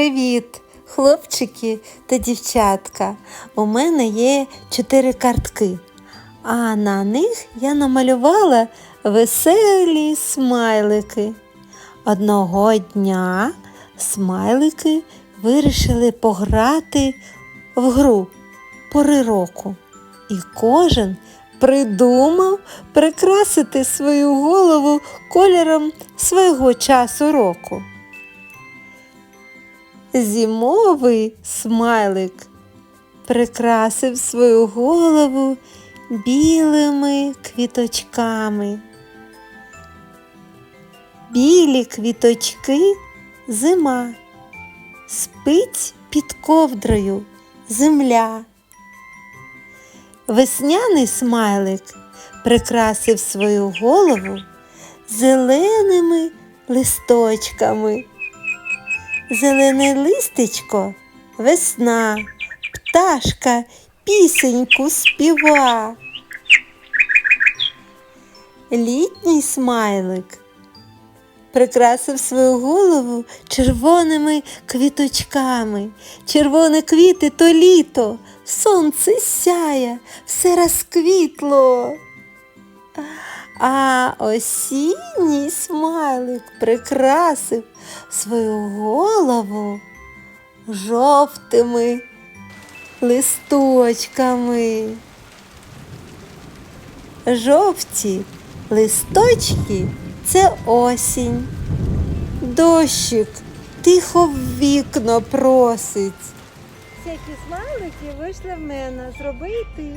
Привіт, хлопчики та дівчатка. У мене є чотири картки, а на них я намалювала веселі смайлики. Одного дня смайлики вирішили пограти в гру пори року. І кожен придумав прикрасити свою голову кольором свого часу року. Зімовий смайлик прикрасив свою голову білими квіточками. Білі квіточки зима, спить під ковдрою земля. Весняний смайлик прикрасив свою голову зеленими листочками. Зелене листечко весна, пташка пісеньку співа. Літній смайлик прикрасив свою голову червоними квіточками. Червоні квіти то літо, сонце сяє, все розквітло. А осінній смайлик прикрасив свою голову жовтими листочками. Жовті листочки це осінь. Дощик тихо в вікно просить. Всякі смайлики вийшли в мене. Зроби і ти.